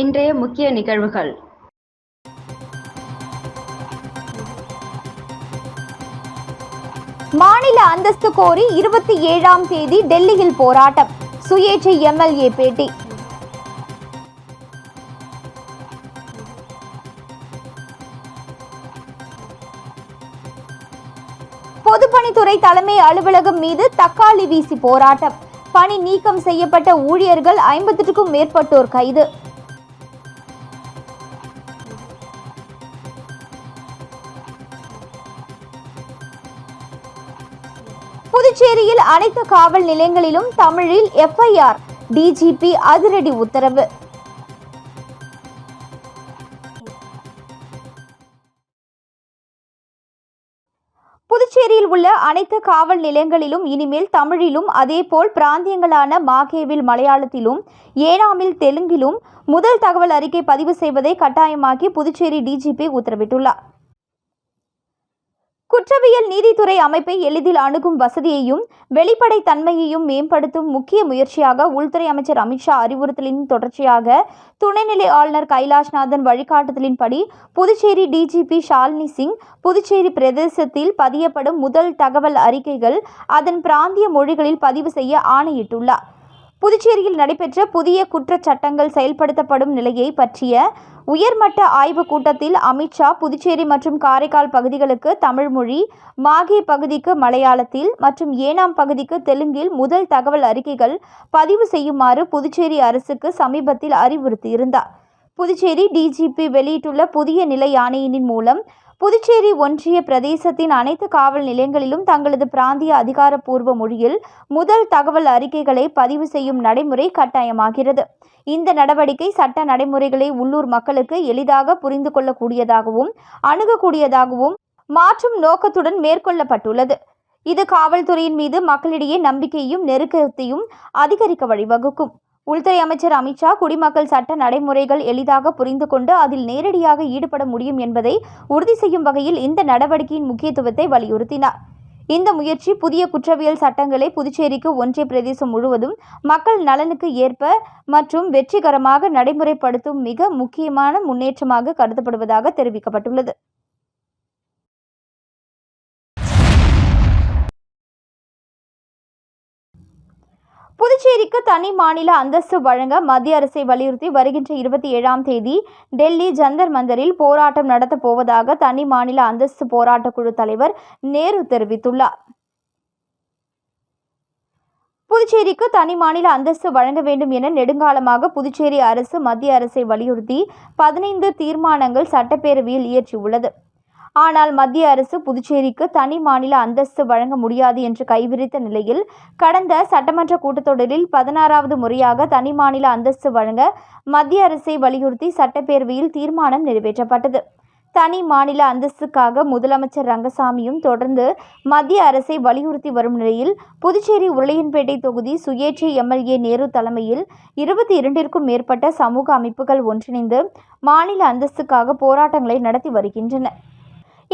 இன்றைய முக்கிய நிகழ்வுகள். மாநில அந்தஸ்து கோரி இருபத்தி ஏழாம் தேதி டெல்லியில் போராட்டம். சுயேட்சை எம்எல்ஏ பேட்டி. பொதுப்பணித்துறை தலைமை அலுவலகம் மீது தக்காளி வீசி போராட்டம். பணி நீக்கம் செய்யப்பட்ட ஊழியர்கள் ஐம்பத்திற்கும் மேற்பட்டோர் கைது. புதுச்சேரியில் அனைத்து காவல் நிலையங்களிலும் தமிழில் எஃப்ஐஆர் டிஜிபி அதிரடி உத்தரவு. புதுச்சேரியில் உள்ள அனைத்து காவல் நிலையங்களிலும் இனிமேல் தமிழிலும் அதேபோல் பிராந்தியங்களான மாகேவில் மலையாளத்திலும் ஏனாமில் தெலுங்கிலும் முதல் தகவல் அறிக்கை பதிவு செய்வதை கட்டாயமாக்கி புதுச்சேரி டிஜிபி உத்தரவிட்டுள்ளார். குற்றவியல் நீதித்துறை அமைப்பை எளிதில் அணுகும் வசதியையும் வெளிப்படைத் தன்மையையும் மேம்படுத்தும் முக்கிய முயற்சியாக உள்துறை அமைச்சர் அமித்ஷா அறிவுறுத்தலின் தொடர்ச்சியாக துணைநிலை ஆளுநர் கைலாஷ்நாதன் வழிகாட்டுதலின்படி புதுச்சேரி டிஜிபி ஷாலினி சிங் புதுச்சேரி பிரதேசத்தில் பதியப்படும் முதல் தகவல் அறிக்கைகள் அதன் பிராந்திய மொழிகளில் பதிவு செய்ய ஆணையிட்டுள்ளார். புதுச்சேரியில் நடைபெற்ற புதிய குற்றச்சட்டங்கள் செயல்படுத்தப்படும் நிலையை பற்றிய உயர்மட்ட ஆய்வுக் கூட்டத்தில் அமித்ஷா புதுச்சேரி மற்றும் காரைக்கால் பகுதிகளுக்கு தமிழ் மொழி மாகே பகுதிக்கு மலையாளத்தில் மற்றும் ஏனாம் பகுதிக்கு தெலுங்கில் முதல் தகவல் அறிக்கைகள் பதிவு செய்யுமாறு புதுச்சேரி அரசுக்கு சமீபத்தில் அறிவுறுத்தியிருந்தார். புதுச்சேரி டிஜிபி வெளியிட்டுள்ள புதிய நிலை ஆணையினின் மூலம் புதுச்சேரி ஒன்றிய பிரதேசத்தின் அனைத்து காவல் நிலையங்களிலும் தங்களது பிராந்திய அதிகாரப்பூர்வ மொழியில் முதல் தகவல் அறிக்கைகளை பதிவு செய்யும் நடைமுறை கட்டாயமாகிறது. இந்த நடவடிக்கை சட்ட நடைமுறைகளை உள்ளூர் மக்களுக்கு எளிதாக புரிந்து கொள்ளக்கூடியதாகவும் அணுகக்கூடியதாகவும் மாற்றும் நோக்கத்துடன் மேற்கொள்ளப்பட்டுள்ளது. இது காவல்துறையின் மீது மக்களிடையே நம்பிக்கையும் நெருக்கத்தையும் அதிகரிக்க வழிவகுக்கும். உள்துறை அமைச்சர் அமித்ஷா குடிமக்கள் சட்ட நடைமுறைகள் எளிதாக புரிந்து கொண்டு அதில் நேரடியாக ஈடுபட முடியும் என்பதை உறுதி செய்யும் வகையில் இந்த நடவடிக்கையின் முக்கியத்துவத்தை வலியுறுத்தினார். இந்த முயற்சி புதிய குற்றவியல் சட்டங்களை புதுச்சேரிக்கு ஒன்றிய பிரதேசம் முழுவதும் மக்கள் நலனுக்கு ஏற்ப மற்றும் வெற்றிகரமாக நடைமுறைப்படுத்தும் மிக முக்கியமான முன்னேற்றமாக கருதப்படுவதாக தெரிவிக்கப்பட்டுள்ளது. புதுச்சேரிக்கு தனி மாநில அந்தஸ்து வழங்க மத்திய அரசை வலியுறுத்தி வருகின்ற இருபத்தி ஏழாம் தேதி டெல்லி ஜந்தர் மந்தரில் போராட்டம் நடத்தப் போவதாக தனி மாநில அந்தஸ்து போராட்டக் குழு தலைவர் நேரு தெரிவித்துள்ளார். புதுச்சேரிக்கு தனி மாநில அந்தஸ்து வழங்க வேண்டும் என நெடுங்காலமாக புதுச்சேரி அரசு மத்திய அரசை வலியுறுத்தி பதினைந்து தீர்மானங்கள் சட்டப்பேரவையில் இயற்றியுள்ளது. ஆனால் மத்திய அரசு புதுச்சேரிக்கு தனி மாநில அந்தஸ்து வழங்க முடியாது என்று கைவிரித்த நிலையில் கடந்த சட்டமன்ற கூட்டத்தொடரில் பதினாறாவது முறையாக தனி மாநில அந்தஸ்து வழங்க மத்திய அரசை வலியுறுத்தி சட்டப்பேரவையில் தீர்மானம் நிறைவேற்றப்பட்டது. தனி மாநில அந்தஸ்துக்காக முதலமைச்சர் ரங்கசாமியும் தொடர்ந்து மத்திய அரசை வலியுறுத்தி வரும் நிலையில் புதுச்சேரி உருளையன்பேட்டை தொகுதி சுயேட்சை எம்எல்ஏ நேரு தலைமையில் இருபத்தி இரண்டிற்கும் மேற்பட்ட சமூக அமைப்புகள் ஒன்றிணைந்து மாநில அந்தஸ்துக்காக போராட்டங்களை நடத்தி வருகின்றன.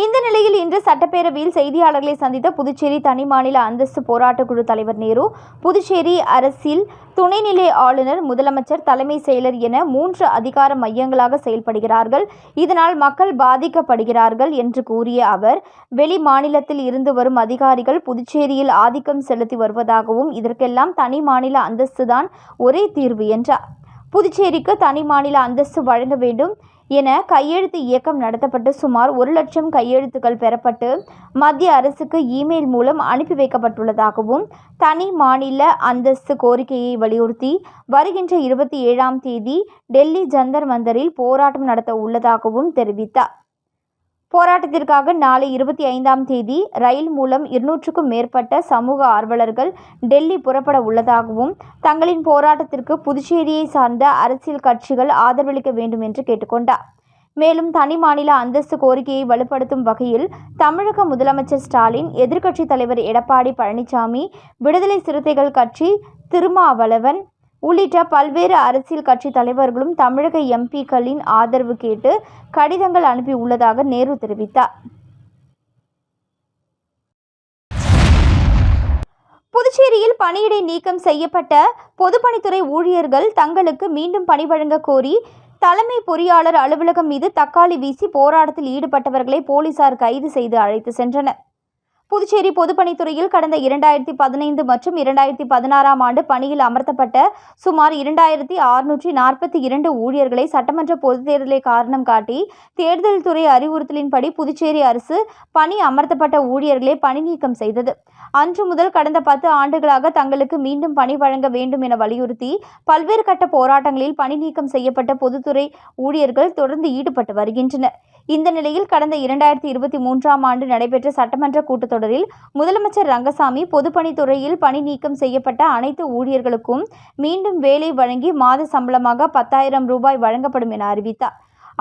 இந்த நிலையில் இன்று சட்டப்பேரவையில் செய்தியாளர்களை சந்தித்த புதுச்சேரி தனி மாநில அந்தஸ்து போராட்டக் குழு தலைவர் நேரு புதுச்சேரி அரசில் துணைநிலை ஆளுநர் முதலமைச்சர் தலைமை செயலர் என மூன்று அதிகார மையங்களாக செயல்படுகிறார்கள். இதனால் மக்கள் பாதிக்கப்படுகிறார்கள் என்று கூறிய அவர் வெளி மாநிலத்தில் இருந்து வரும் அதிகாரிகள் புதுச்சேரியில் ஆதிக்கம் செலுத்தி வருவதாகவும் இதற்கெல்லாம் தனி மாநில அந்தஸ்து தான் ஒரே தீர்வு என்றார். புதுச்சேரிக்கு தனி மாநில அந்தஸ்து வழங்க வேண்டும் என கையெழுத்து இயக்கம் நடத்தப்பட்டு சுமார் ஒரு லட்சம் கையெழுத்துக்கள் பெறப்பட்டு மத்திய அரசுக்கு இமெயில் மூலம் அனுப்பி வைக்கப்பட்டுள்ளதாகவும் தனி மாநில அந்தஸ்து கோரிக்கையை வலியுறுத்தி வருகின்ற இருபத்தி ஏழாம் தேதி டெல்லி ஜந்தர் மந்தரில் போராட்டம் நடத்த உள்ளதாகவும் தெரிவித்தார். போராட்டத்திற்காக நாளை இருபத்தி ஐந்தாம் தேதி ரயில் மூலம் இருநூற்றுக்கும் மேற்பட்ட சமூக ஆர்வலர்கள் டெல்லி புறப்பட உள்ளதாகவும் தங்களின் போராட்டத்திற்கு புதுச்சேரியை சார்ந்த அரசியல் கட்சிகள் ஆதரவளிக்க வேண்டும் என்று கேட்டுக்கொண்டார். மேலும் தனி மாநில அந்தஸ்து கோரிக்கையை வலுப்படுத்தும் வகையில் தமிழக முதலமைச்சர் ஸ்டாலின் எதிர்க்கட்சித் தலைவர் எடப்பாடி பழனிசாமி விடுதலை சிறுத்தைகள் கட்சி திருமாவளவன் உள்ளிட்ட பல்வேறு அரசியல் கட்சி தலைவர்களும் தமிழக எம்பிக்களின் ஆதரவு கேட்டு கடிதங்கள் அனுப்பியுள்ளதாக நேரு தெரிவித்தார். புதுச்சேரியில் பணியிடை நீக்கம் செய்யப்பட்ட பொதுப்பணித்துறை ஊழியர்கள் தங்களுக்கு மீண்டும் பணி வழங்க கோரி தலைமை பொறியாளர் அலுவலகம் மீது தக்காளி வீசி போராட்டத்தில் ஈடுபட்டவர்களை போலீசார் கைது செய்து அழைத்து சென்றனர். புதுச்சேரி பொதுப்பணித்துறையில் கடந்த இரண்டாயிரத்தி பதினைந்து மற்றும் இரண்டாயிரத்தி பதினாறாம் ஆண்டு பணியில் அமர்த்தப்பட்ட சுமார் இரண்டாயிரத்தி அறுநூற்றி நாற்பத்தி இரண்டு ஊழியர்களை சட்டமன்ற பொதுத் தேர்தலை காரணம் காட்டி தேர்தல் துறை அறிவுறுத்தலின்படி புதுச்சேரி அரசு பணி அமர்த்தப்பட்ட ஊழியர்களை பணி நீக்கம் செய்தது. அன்று முதல் கடந்த பத்து ஆண்டுகளாக தங்களுக்கு மீண்டும் பணி வழங்க வேண்டும் என வலியுறுத்தி பல்வேறு கட்ட போராட்டங்களில் பணி நீக்கம் செய்யப்பட்ட பொதுத்துறை ஊழியர்கள் தொடர்ந்து ஈடுபட்டு வருகின்றனர். இந்த நிலையில் கடந்த இரண்டாயிரத்தி இருபத்தி மூன்றாம் ஆண்டு நடைபெற்ற சட்டமன்ற கூட்டத்தொடரில் முதலமைச்சர் ரங்கசாமி பொதுப்பணித்துறையில் பணி நீக்கம் செய்யப்பட்ட அனைத்து ஊழியர்களுக்கும் மீண்டும் வேலை வழங்கி மாத சம்பளமாக பத்தாயிரம் ரூபாய் வழங்கப்படும் என அறிவித்தார்.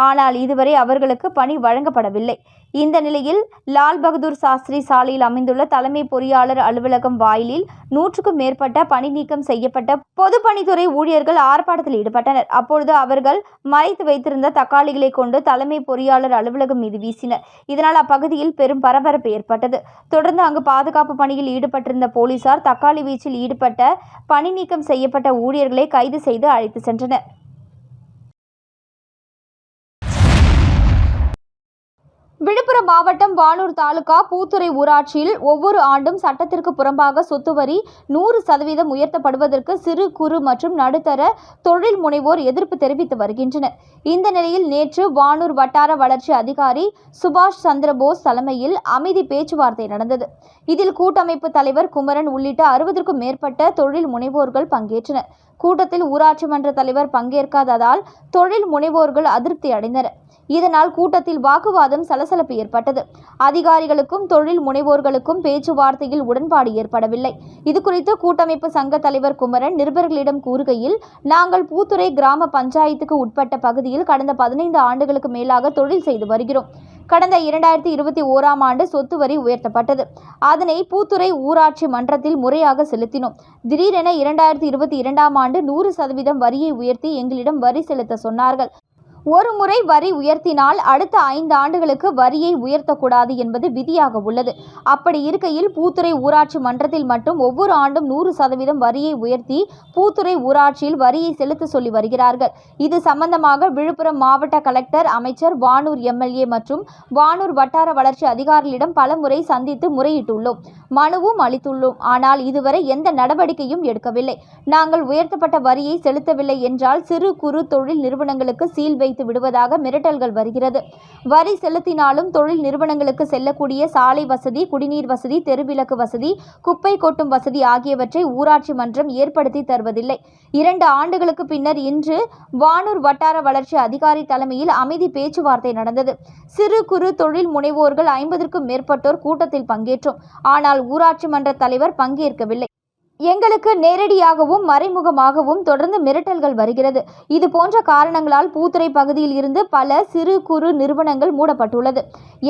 ஆனால் இதுவரை அவர்களுக்கு பணி வழங்கப்படவில்லை. இந்த நிலையில் லால் பகதூர் சாஸ்திரி சாலையில் அமைந்துள்ள தலைமை பொறியாளர் அலுவலகம் வாயிலில் நூற்றுக்கும் மேற்பட்ட பணி நீக்கம் செய்யப்பட்ட பொதுப்பணித்துறை ஊழியர்கள் ஆர்ப்பாட்டத்தில் ஈடுபட்டனர். அப்பொழுது அவர்கள் மறைத்து வைத்திருந்த தக்காளிகளை கொண்டு தலைமை பொறியாளர் அலுவலகம் மீது வீசினர். இதனால் அப்பகுதியில் பெரும் பரபரப்பு ஏற்பட்டது. தொடர்ந்து அங்கு பாதுகாப்பு பணியில் ஈடுபட்டிருந்த போலீசார் தக்காளி வீச்சில் ஈடுபட்ட பணி நீக்கம் செய்யப்பட்ட ஊழியர்களை கைது செய்து அழைத்து சென்றனர். விழுப்புரம் மாவட்டம் வானூர் தாலுகா பூத்துறை ஊராட்சியில் ஒவ்வொரு ஆண்டும் சட்டத்திற்கு புறம்பாக சொத்து வரி நூறு சதவீதம் உயர்த்தப்படுவதற்கு சிறு குறு மற்றும் நடுத்தர தொழில் முனைவோர் எதிர்ப்பு தெரிவித்து வருகின்றனர். இந்த நிலையில் நேற்று வானூர் வட்டார வளர்ச்சி அதிகாரி சுபாஷ் சந்திரபோஸ் தலைமையில் அமைதி பேச்சுவார்த்தை நடந்தது. இதில் கூட்டமைப்பு தலைவர் குமரன் உள்ளிட்ட அறுபதற்கும் மேற்பட்ட தொழில் முனைவோர்கள் பங்கேற்றனர். கூட்டத்தில் ஊராட்சி மன்ற தலைவர் பங்கேற்காததால் தொழில் முனைவோர்கள் அதிருப்தி அடைந்தனர். இதனால் கூட்டத்தில் வாக்குவாதம் சலசலப்பு ஏற்பட்டது. அதிகாரிகளுக்கும் தொழில் முனைவோர்களுக்கும் பேச்சுவார்த்தையில் உடன்பாடு ஏற்படவில்லை. இதுகுறித்து கூட்டமைப்பு சங்க தலைவர் குமரன் நிருபர்களிடம் கூறுகையில் நாங்கள் பூத்துறை கிராம பஞ்சாயத்துக்கு உட்பட்ட பகுதியில் கடந்த பதினைந்து ஆண்டுகளுக்கு மேலாக தொழில் செய்து வருகிறோம். கடந்த இரண்டாயிரத்தி இருபத்தி ஓராம் ஆண்டு சொத்து வரி உயர்த்தப்பட்டது. அதனை பூத்துறை ஊராட்சி மன்றத்தில் முறையாக செலுத்தினோம். திடீரென இரண்டாயிரத்தி இருபத்தி இரண்டாம் ஆண்டு நூறு சதவீதம் வரியை உயர்த்தி எங்களிடம் வரி செலுத்த சொன்னார்கள். ஒரு முறை வரி உயர்த்தினால் அடுத்த ஐந்து ஆண்டுகளுக்கு வரியை உயர்த்தக்கூடாது என்பது விதியாக உள்ளது. அப்படி இருக்கையில் பூத்துறை ஊராட்சி மன்றத்தில் மட்டும் ஒவ்வொரு ஆண்டும் நூறு சதவீதம் வரியை உயர்த்தி பூத்துறை ஊராட்சியில் வரியை செலுத்த சொல்லி வருகிறார்கள். இது சம்பந்தமாக விழுப்புரம் மாவட்ட கலெக்டர் அமைச்சர் வானூர் எம்எல்ஏ மற்றும் வானூர் வட்டார வளர்ச்சி அதிகாரிகளிடம் பலமுறை சந்தித்து முறையிட்டுள்ளோம். மனுவும் அளித்துள்ளோம். ஆனால் இதுவரை எந்த நடவடிக்கையும் எடுக்கவில்லை. நாங்கள் உயர்த்தப்பட்ட வரியை செலுத்தவில்லை என்றால் சிறு குறு தொழில் நிறுவனங்களுக்கு சீல் வைத்து விடுவதாக மிரட்டல்கள் வருகிறது. வரி செலுத்தினாலும் தொழில் நிறுவனங்களுக்கு செல்லக்கூடிய சாலை வசதி குடிநீர் வசதி தெருவிளக்கு வசதி குப்பை கொட்டும் வசதி ஆகியவற்றை ஊராட்சி மன்றம் ஏற்படுத்தி தருவதில்லை. இரண்டு ஆண்டுகளுக்கு பின்னர் இன்று வானூர் வட்டார வளர்ச்சி அதிகாரி தலைமையில் அமைதி பேச்சுவார்த்தை நடந்தது. சிறு குறு தொழில் முனைவோர்கள் ஐம்பதற்கும் மேற்பட்டோர் கூட்டத்தில் பங்கேற்றோம். ஆனால் ஊராட்சி மன்ற தலைவர் பங்கேற்கவில்லை. எங்களுக்கு நேரடியாகவும் மறைமுகமாகவும் தொடர்ந்து மிரட்டல்கள் வருகிறது. இது போன்ற காரணங்களால் பூத்துறை பகுதியில் இருந்து பல சிறு குறு நிறுவனங்கள் மூடப்பட்டுள்ளது.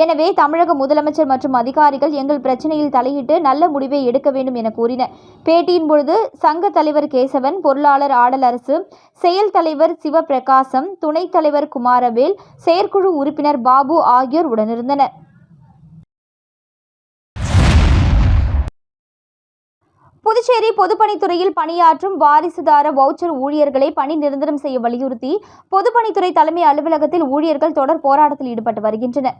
எனவே தமிழக முதலமைச்சர் மற்றும் அதிகாரிகள் எங்கள் பிரச்சனையில் தலையிட்டு நல்ல முடிவை எடுக்க வேண்டும் என கூறினர். பேட்டியின் பொழுது சங்க தலைவர் கேசவன் பொருளாளர் ஆடலரசு செயல் தலைவர் சிவபிரகாசம் துணைத் தலைவர் குமாரவேல் செயற்குழு உறுப்பினர் பாபு ஆகியோர் உடனிருந்தனர். புதுச்சேரி பொதுப்பணித்துறையில் பணியாற்றும் வாரிசுதார வவுச்சர் ஊழியர்களை பணி நிரந்தரம் செய்ய வலியுறுத்தி பொதுப்பணித்துறை தலைமை அலுவலகத்தில் ஊழியர்கள் தொடர் போராட்டத்தில் ஈடுபட்டு வருகின்றனர்.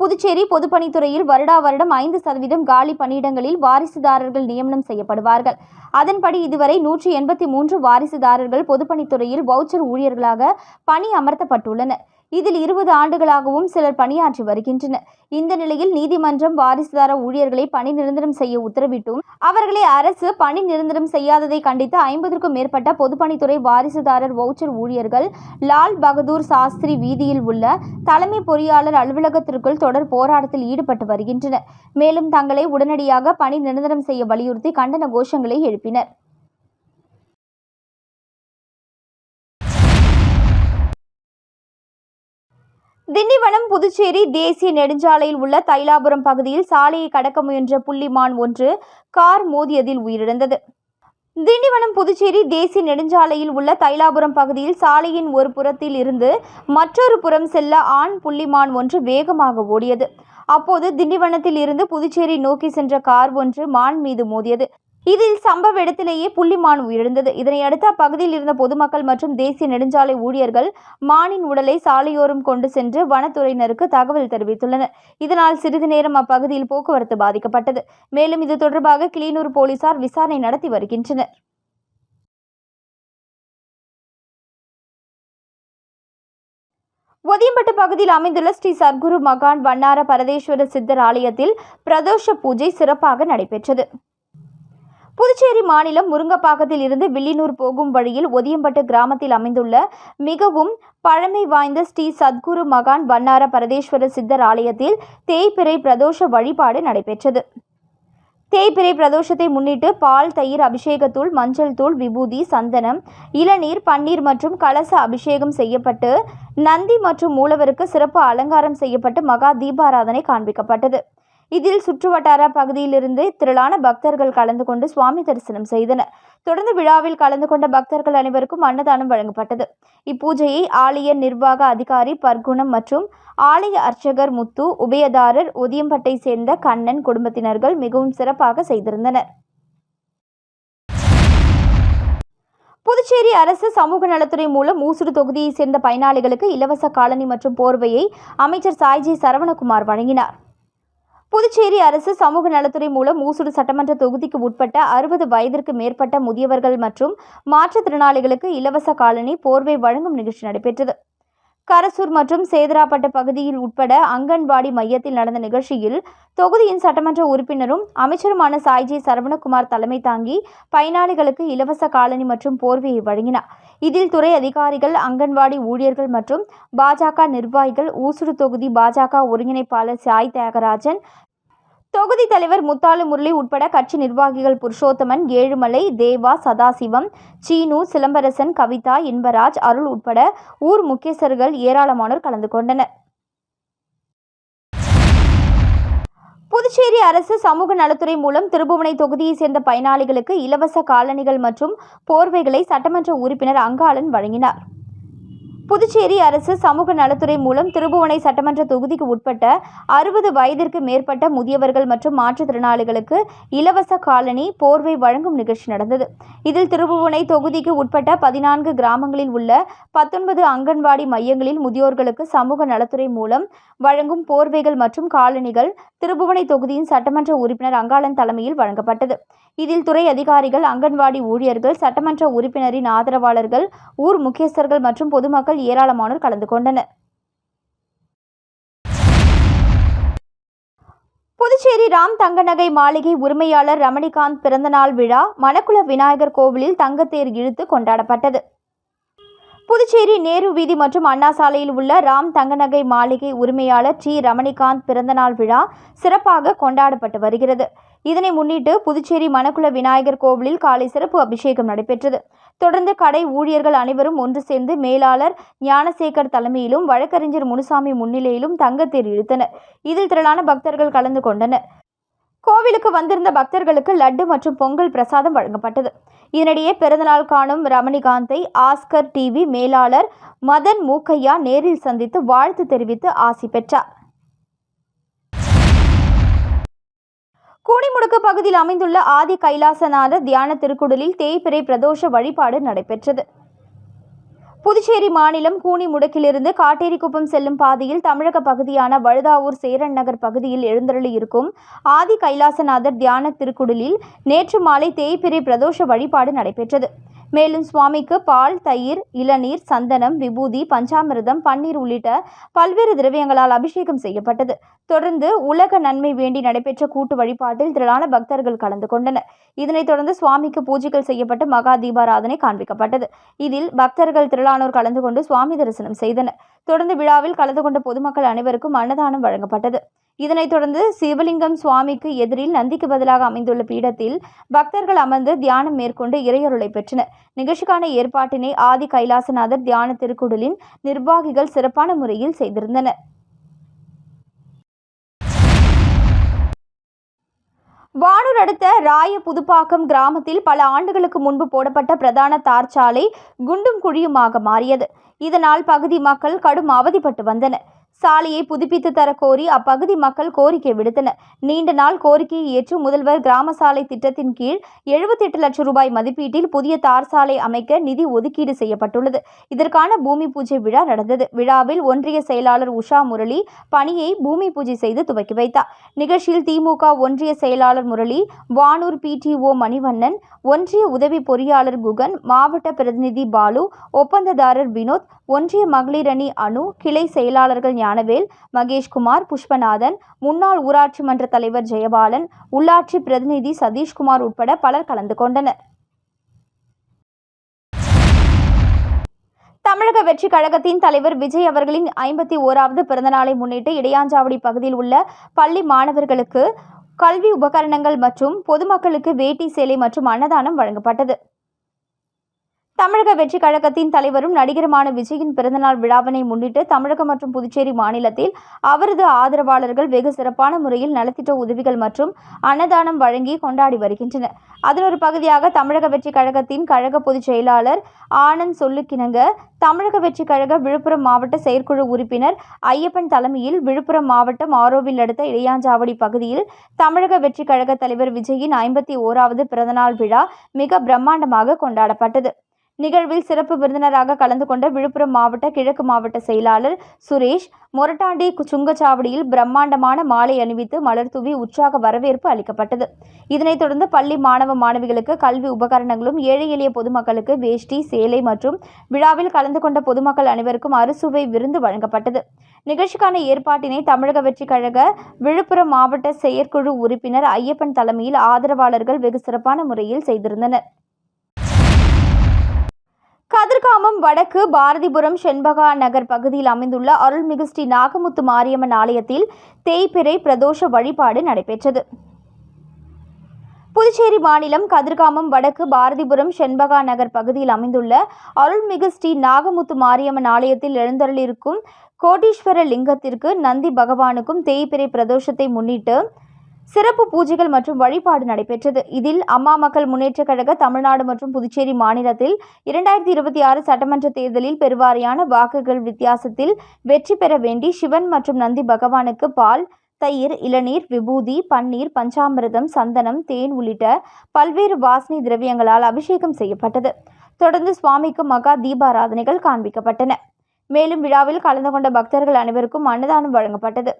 புதுச்சேரி பொதுப்பணித்துறையில் வருடா வருடம் ஐந்து சதவீதம் காலி பணியிடங்களில் வாரிசுதாரர்கள் நியமனம் செய்யப்படுவார்கள். அதன்படி இதுவரை நூற்றி எண்பத்தி மூன்று வாரிசுதாரர்கள் பொதுப்பணித்துறையில் வவுச்சர் ஊழியர்களாக பணி அமர்த்தப்பட்டுள்ளனர். இதில் இருபது ஆண்டுகளாகவும் சிலர் பணியாற்றி வருகின்றனர். இந்த நிலையில் நீதிமன்றம் வாரிசுதார ஊழியர்களை பணி நிரந்தரம் செய்ய உத்தரவிட்டும். அவர்களை அரசு பணி நிரந்தரம் செய்யாததை கண்டித்து ஐம்பதற்கும் மேற்பட்ட பொதுப்பணித்துறை வாரிசுதாரர் வவுச்சர் ஊழியர்கள் லால் பகதூர் சாஸ்திரி வீதியில் உள்ள தலைமை பொறியாளர் அலுவலகத்திற்குள் தொடர் போராட்டத்தில் ஈடுபட்டு வருகின்றனர். மேலும் தங்களை உடனடியாக பணி நிரந்தரம் செய்ய வலியுறுத்தி கண்டன கோஷங்களை எழுப்பினர். திண்டிவனம் புதுச்சேரி தேசிய நெடுஞ்சாலையில் உள்ள தைலாபுரம் பகுதியில் சாலையை கடக்க முயன்ற புள்ளிமான் ஒன்று கார் மோதியதில் உயிரிழந்தது. திண்டிவனம் புதுச்சேரி தேசிய நெடுஞ்சாலையில் உள்ள தைலாபுரம் பகுதியில் சாலையின் ஒரு புறத்தில் இருந்து மற்றொரு புறம் செல்ல ஆண் புள்ளிமான் ஒன்று வேகமாக ஓடியது. அப்போது திண்டிவனத்தில் இருந்து புதுச்சேரி நோக்கி சென்ற கார் ஒன்று மான் மீது மோதியது. இதில் சம்பவ இடத்திலேயே புள்ளிமான் உயிரிழந்தது. இதனையடுத்து அப்பகுதியில் இருந்த பொதுமக்கள் மற்றும் தேசிய நெடுஞ்சாலை ஊழியர்கள் மானின் உடலை சாலையோரம் கொண்டு சென்று வனத்துறையினருக்கு தகவல் தெரிவித்துள்ளனர். இதனால் சிறிது நேரம் அப்பகுதியில் போக்குவரத்து பாதிக்கப்பட்டது. மேலும் இது தொடர்பாக கிளியனூர் போலீசார் விசாரணை நடத்தி வருகின்றனர். ஒதியம்பட்டு பகுதியில் அமைந்துள்ள ஸ்ரீ சர்க்குரு மகான் வண்ணார பரதேஸ்வர சித்தர் ஆலயத்தில் பிரதோஷ பூஜை சிறப்பாக நடைபெற்றது. புதுச்சேரி மாநிலம் முருங்கப்பாக்கத்தில் இருந்து வில்லியனூர் போகும் வழியில் ஒதியம்பட்டு கிராமத்தில் அமைந்துள்ள மிகவும் பழமை வாய்ந்த ஸ்ரீ சத்குரு மகான் வண்ணார பரதேஸ்வர சித்தர் ஆலயத்தில் தேய்பிறை பிரதோஷ வழிபாடு நடைபெற்றது. தேய்பிறை பிரதோஷத்தை முன்னிட்டு பால் தயிர் அபிஷேகத்தூள் மஞ்சள் தூள் விபூதி சந்தனம் இளநீர் பன்னீர் மற்றும் கலச அபிஷேகம் செய்யப்பட்டு நந்தி மற்றும் மூலவருக்கு சிறப்பு அலங்காரம் செய்யப்பட்டு மகா தீபாராதனை காண்பிக்கப்பட்டது. இதில் சுற்றுவட்டார பகுதியிலிருந்து திரளான பக்தர்கள் கலந்து கொண்டு சுவாமி தரிசனம் செய்தனர். தொடர்ந்து விழாவில் கலந்து கொண்ட பக்தர்கள் அனைவருக்கும் அன்னதானம் வழங்கப்பட்டது. இப்பூஜையை ஆலய நிர்வாக அதிகாரி பர்குணம் மற்றும் ஆலய அர்ச்சகர் முத்து உபயதாரர் உதியம்பட்டை சேர்ந்த கண்ணன் குடும்பத்தினர்கள் மிகவும் சிறப்பாக செய்திருந்தனர். புதுச்சேரி அரசு சமூக நலத்துறை மூலம் ஊசுடு தொகுதியைச் சேர்ந்த பயனாளிகளுக்கு இலவச காலனி மற்றும் போர்வையை அமைச்சர் சாய்ஜி சரவணகுமார் வழங்கினார். புதுச்சேரி அரசு சமூக நலத்துறை மூலம் ஊசுடு சட்டமன்ற தொகுதிக்கு உட்பட்ட அறுபது வயதிற்கு மேற்பட்ட முதியவர்கள் மற்றும் மாற்றுத்திறனாளிகளுக்கு இலவச காலனி போர்வை வழங்கும் நிகழ்ச்சி நடைபெற்றது. கரசூர் மற்றும் சேதராப்பட்டு பகுதியில் உட்பட அங்கன்வாடி மையத்தில் நடந்த நிகழ்ச்சியில் தொகுதியின் சட்டமன்ற உறுப்பினரும் அமைச்சருமான சாய்ஜி சரவணகுமார் தலைமை தாங்கி பயனாளிகளுக்கு இலவச காலனி மற்றும் போர்வையை வழங்கினார். இதில் துறை அதிகாரிகள் அங்கன்வாடி ஊழியர்கள் மற்றும் பாஜக நிர்வாகிகள் ஊசுடு தொகுதி பாஜக ஒருங்கிணைப்பாளர் சாய் தியாகராஜன் தொகுதி தலைவர் முத்தாலு முரளி உட்பட கட்சி நிர்வாகிகள் புருஷோத்தமன் ஏழுமலை தேவா சதாசிவம் சீனு சிலம்பரசன் கவிதா இன்பராஜ் அருள் உட்பட ஊர் முக்கியஸ்தர்கள் ஏராளமானோர் கலந்து கொண்டனர். புதுச்சேரி அரசு சமூக நலத்துறை மூலம் திருபுவனை தொகுதியைச் சேர்ந்த பயனாளிகளுக்கு இலவச காலணிகள் மற்றும் போர்வைகளை சட்டமன்ற உறுப்பினர் அங்காளன் வழங்கினார். புதுச்சேரி அரசு சமூக நலத்துறை மூலம் திருபுவனை சட்டமன்ற தொகுதிக்கு உட்பட்ட அறுபது வயதிற்கு மேற்பட்ட முதியவர்கள் மற்றும் மாற்றுத்திறனாளிகளுக்கு இலவச காலனி போர்வை வழங்கும் நிகழ்ச்சி நடந்தது. இதில் திருபுவனை தொகுதிக்கு உட்பட்ட பதினான்கு கிராமங்களில் உள்ள பத்தொன்பது அங்கன்வாடி மையங்களில் முதியோர்களுக்கு சமூக நலத்துறை மூலம் வழங்கும் போர்வைகள் மற்றும் காலணிகள் திருபுவனை தொகுதியின் சட்டமன்ற உறுப்பினர் அங்காளன் தலைமையில் வழங்கப்பட்டது. இதில் துறை அதிகாரிகள் அங்கன்வாடி ஊழியர்கள் சட்டமன்ற உறுப்பினரின் ஆதரவாளர்கள் ஊர் முக்கியஸ்தர்கள் மற்றும் பொதுமக்கள் ஏராளமானோர் கலந்து கொண்டனர். புதுச்சேரி ராம் தங்கநகை மாளிகை உரிமையாளர் ரமணிகாந்த் பிறந்தநாள் விழா மணக்குள விநாயகர் கோவிலில் தங்கத்தேர் இழுத்து கொண்டாடப்பட்டது. புதுச்சேரி நேரு வீதி மற்றும் அண்ணா சாலையில் உள்ள ராம் தங்கநகை மாளிகை உரிமையாளர் டி ரமணிகாந்த் பிறந்தநாள் விழா சிறப்பாக கொண்டாடப்பட்டு வருகிறது. இதனை முன்னிட்டு புதுச்சேரி மணக்குள விநாயகர் கோவிலில் காலை சிறப்பு அபிஷேகம் நடைபெற்றது. தொடர்ந்து கடை ஊழியர்கள் அனைவரும் ஒன்று சேர்ந்து மேலாளர் ஞானசேகர் தலைமையிலும் வழக்கறிஞர் முனுசாமி முன்னிலையிலும் தங்கத்தேர் இழுத்தனர். இதில் திரளான பக்தர்கள் கலந்து கொண்டனர். கோவிலுக்கு வந்திருந்த பக்தர்களுக்கு லட்டு மற்றும் பொங்கல் பிரசாதம் வழங்கப்பட்டது. இதனிடையே பிறந்தநாள் காணும் ரமணிகாந்தை ஆஸ்கர் டிவி மேலாளர் மதன் மூக்கையா நேரில் சந்தித்து வாழ்த்து தெரிவித்து ஆசி பெற்றார். கூனிமுடுக்கு பகுதியில் அமைந்துள்ள ஆதி கைலாசநாதர் தியான திருக்குடலில் தேய்பிறை பிரதோஷ வழிபாடு நடைபெற்றது. புதுச்சேரி மாநிலம் கூனிமுடக்கிலிருந்து காட்டேரிக்குப்பம் செல்லும் பாதையில் தமிழக பகுதியான வழுதாவூர் சேரன் நகர் பகுதியில் எழுந்தருளி இருக்கும் ஆதி கைலாசநாதர் தியான திருக்குடலில் நேற்று மாலை தேய்பிறை பிரதோஷ வழிபாடு நடைபெற்றது. மேலும் சுவாமிக்கு பால் தயிர் இளநீர் சந்தனம் விபூதி பஞ்சாமிரதம் பன்னீர் உள்ளிட்ட பல்வேறு திரவியங்களால் அபிஷேகம் செய்யப்பட்டது. தொடர்ந்து உலக நன்மை வேண்டி நடைபெற்ற கூட்டு வழிபாட்டில் திரளான பக்தர்கள் கலந்து கொண்டனர். இதனைத் தொடர்ந்து சுவாமிக்கு பூஜைகள் செய்யப்பட்டு மகா தீபாராதனை காண்பிக்கப்பட்டது. இதில் பக்தர்கள் திரளானோர் கலந்து கொண்டு சுவாமி தரிசனம் செய்தனர். தொடர்ந்து விழாவில் கலந்து கொண்ட பொதுமக்கள் அனைவருக்கும் அன்னதானம் வழங்கப்பட்டது. இதனைத் தொடர்ந்து சிவலிங்கம் சுவாமிக்கு எதிரில் நந்திக்கு பதிலாக அமைந்துள்ள பீடத்தில் பக்தர்கள் அமர்ந்து தியானம் மேற்கொண்டு இறையருளை பெற்றனர். நிகழ்ச்சிக்கான ஏற்பாட்டினை ஆதி கைலாசநாதர் தியான திருக்குடலின் நிர்வாகிகள் சிறப்பான முறையில் செய்திருந்தனர். வானூர் அடுத்த ராய புதுப்பாக்கம் கிராமத்தில் பல ஆண்டுகளுக்கு முன்பு போடப்பட்ட பிரதான தார் சாலை குண்டும் குழியுமாக மாறியது. இதனால் பகுதி மக்கள் கடும் அவதிப்பட்டு வந்தனர். சாலையை புதுப்பித்து தரக்கோரி கோரி அப்பகுதி மக்கள் கோரிக்கை விடுத்தனர். நீண்ட நாள் கோரிக்கையை ஏற்று முதல்வர் கிராம சாலை திட்டத்தின் கீழ் எழுபத்தி எட்டு லட்சம் ரூபாய் மதிப்பீட்டில் புதிய தார் சாலை அமைக்க நிதி ஒதுக்கீடு செய்யப்பட்டுள்ளது. இதற்கான பூமி பூஜை விழா நடந்தது. விழாவில் ஒன்றிய செயலாளர் உஷா முரளி பணியை பூமி பூஜை செய்து துவக்கி வைத்தார். நிகழ்ச்சியில் திமுக ஒன்றிய செயலாளர் முரளி வானூர் பிடிஓ மணிவண்ணன் ஒன்றிய உதவி பொறியாளர் குகன் மாவட்ட பிரதிநிதி பாலு ஒப்பந்ததாரர் வினோத் ஒன்றிய மகளிரணி அணு கிளை செயலாளர்கள் ஞானவேல் மகேஷ்குமார் புஷ்பநாதன் முன்னாள் ஊராட்சி மன்ற தலைவர் ஜெயபாலன் உள்ளாட்சி பிரதிநிதி சதீஷ்குமார் உட்பட பலர் கலந்து கொண்டனர். தமிழக வெற்றி கழகத்தின் தலைவர் விஜய் அவர்களின் ஐம்பத்தி ஓராவது பிறந்தநாளை முன்னிட்டு இடையாஞ்சாவடி பகுதியில் உள்ள பள்ளி மாணவர்களுக்கு கல்வி உபகரணங்கள் மற்றும் பொதுமக்களுக்கு வேட்டி சேலை மற்றும் அன்னதானம் வழங்கப்பட்டது. தமிழக வெற்றி கழகத்தின் தலைவரும் நடிகருமான விஜயின் பிறந்தநாள் விழாவினை முன்னிட்டு தமிழகம் மற்றும் புதுச்சேரி மாநிலத்தில் அவரது ஆதரவாளர்கள் வெகு சிறப்பான முறையில் நலத்திட்ட உதவிகள் மற்றும் அன்னதானம் வழங்கி கொண்டாடி வருகின்றனர். அதன் ஒரு பகுதியாக தமிழக வெற்றி கழகத்தின் கழக பொதுச் செயலாளர் ஆனந்த் சொல்லுக்கிணங்க தமிழக வெற்றி கழக விழுப்புரம் மாவட்ட செயற்குழு உறுப்பினர் ஐயப்பன் தலைமையில் விழுப்புரம் மாவட்டம் ஆரோவில் அடுத்த இளையாஞ்சாவடி பகுதியில் தமிழக வெற்றி கழக தலைவர் விஜயின் ஐம்பத்தி ஓராவது பிறந்தநாள் விழா மிக பிரம்மாண்டமாக கொண்டாடப்பட்டது. நிகழ்வில் சிறப்பு விருந்தினராக கலந்து கொண்ட விழுப்புரம் மாவட்ட கிழக்கு மாவட்ட செயலாளர் சுரேஷ் மொரட்டாண்டி சுங்கச்சாவடியில் பிரம்மாண்டமான மாலை அணிவித்து மலர் தூவி உற்சாக வரவேற்பு அளிக்கப்பட்டது. இதனைத் தொடர்ந்து பள்ளி மாணவ மாணவிகளுக்கு கல்வி உபகரணங்களும் ஏழை எளிய பொதுமக்களுக்கு வேஷ்டி சேலை மற்றும் விழாவில் கலந்து கொண்ட பொதுமக்கள் அனைவருக்கும் அறுசுவை விருந்து வழங்கப்பட்டது. நிகழ்ச்சிக்கான ஏற்பாட்டினை தமிழக வெற்றி கழக விழுப்புரம் மாவட்ட செயற்குழு உறுப்பினர் ஐயப்பன் தலைமையில் ஆதரவாளர்கள் வெகு சிறப்பான முறையில் செய்திருந்தனர். கதிர்காமம் வடக்கு பாரதிபுரம் செண்பகா நகர் பகுதியில் அமைந்துள்ள அருள்மிகு ஸ்ரீ நாகமுத்து மாரியம்மன் ஆலயத்தில் தேய்பிறை பிரதோஷ வழிபாடு நடைபெற்றது. புதுச்சேரி மாநிலம் கதிர்காமம் வடக்கு பாரதிபுரம் செண்பகா நகர் பகுதியில் அமைந்துள்ள அருள்மிகு ஸ்ரீ நாகமுத்து மாரியம்மன் ஆலயத்தில் எழுந்தருளிருக்கும் கோட்டீஸ்வர லிங்கத்திற்கு நந்தி பகவானுக்கும் தேய்பிறை பிரதோஷத்தை முன்னிட்டு சிறப்பு பூஜைகள் மற்றும் வழிபாடு நடைபெற்றது. இதில் அம்மா மக்கள் முன்னேற்றக் கழக தமிழ்நாடு மற்றும் புதுச்சேரி மாநிலத்தில் இரண்டாயிரத்தி இருபத்தி ஆறு சட்டமன்ற தேர்தலில் பெருவாரியான வாக்குகள் வித்தியாசத்தில் வெற்றி பெற வேண்டி சிவன் மற்றும் நந்தி பகவானுக்கு பால் தயிர் இளநீர் விபூதி பன்னீர் பஞ்சாமிரதம் சந்தனம் தேன் உள்ளிட்ட பல்வேறு வாசனை திரவியங்களால் அபிஷேகம் செய்யப்பட்டது. தொடர்ந்து சுவாமிக்கு மகா தீபாராதனைகள் காண்பிக்கப்பட்டன. மேலும் விழாவில் கலந்து கொண்ட பக்தர்கள் அனைவருக்கும் அன்னதானம் வழங்கப்பட்டது.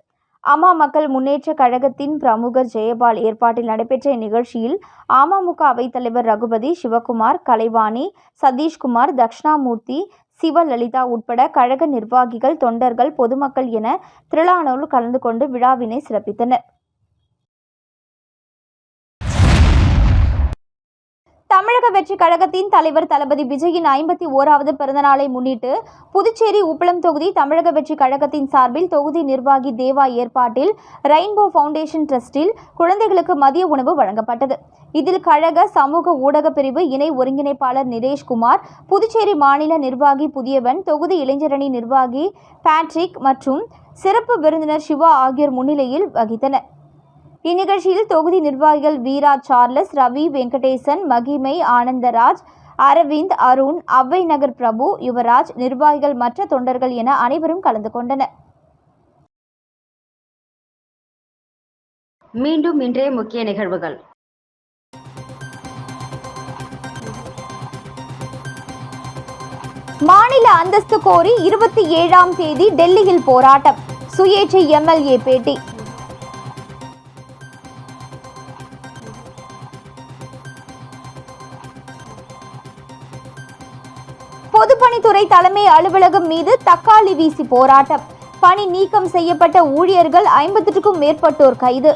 அம்மா மக்கள் முன்னேற்ற கழகத்தின் பிரமுகர் ஜெயபால் ஏற்பாட்டில் நடைபெற்ற இந்நிகழ்ச்சியில் அமமுக அவைத்தலைவர் ரகுபதி சிவகுமார் கலைவாணி சதீஷ்குமார் தக்ஷணாமூர்த்தி சிவலலிதா உட்பட கழக நிர்வாகிகள் தொண்டர்கள் பொதுமக்கள் என திரளானோர் கலந்து கொண்டு விழாவினை சிறப்பித்தனர். தமிழக வெற்றி கழகத்தின் தலைவர் தளபதி விஜயின் ஐம்பத்தி ஓராவது பிறந்தநாளை முன்னிட்டு புதுச்சேரி உப்பளம் தொகுதி தமிழக வெற்றி கழகத்தின் சார்பில் தொகுதி நிர்வாகி தேவா ஏற்பாட்டில் ரெயின்போ ஃபவுண்டேஷன் ட்ரஸ்டில் குழந்தைகளுக்கு மதிய உணவு வழங்கப்பட்டது. இதில் கழக சமூக ஊடக பிரிவு இணை ஒருங்கிணைப்பாளர் நிரேஷ்குமார் புதுச்சேரி மாநில நிர்வாகி புதியவன் தொகுதி இளைஞரணி நிர்வாகி பேட்ரிக் மற்றும் சிறப்பு விருந்தினர் சிவா ஆகியோர் முன்னிலையில் வகித்தனர். இந்நிகழ்ச்சியில் தொகுதி நிர்வாகிகள் வீரா சார்லஸ் ரவி வெங்கடேசன் மகிமை ஆனந்தராஜ் அரவிந்த் அருண் அவ்வை நகர் பிரபு யுவராஜ் நிர்வாகிகள் மற்ற தொண்டர்கள் என அனைவரும் கலந்து கொண்டனர். மீண்டும் இன்றைய முக்கிய நிகழ்வுகள். மாநில அந்தஸ்து கோரி இருபத்தி ஏழாம் தேதி டெல்லியில் போராட்டம். சுயேட்சை எம்எல்ஏ பேட்டி. பொதுப்பணித்துறை தலைமை அலுவலகம் மீது தக்காளி வீசி போராட்டம். பணி நீக்கம் செய்யப்பட்ட ஊழியர்கள் ஐம்பதுக்கும் மேற்பட்டோர் கைது.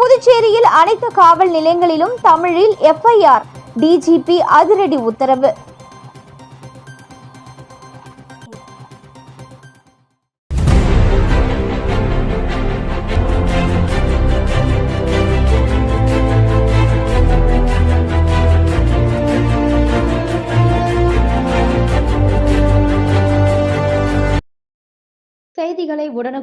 புதுச்சேரியில் அனைத்து காவல் நிலையங்களிலும் தமிழில் எஃப்ஐஆர் டிஜிபி அதிரடி உத்தரவு.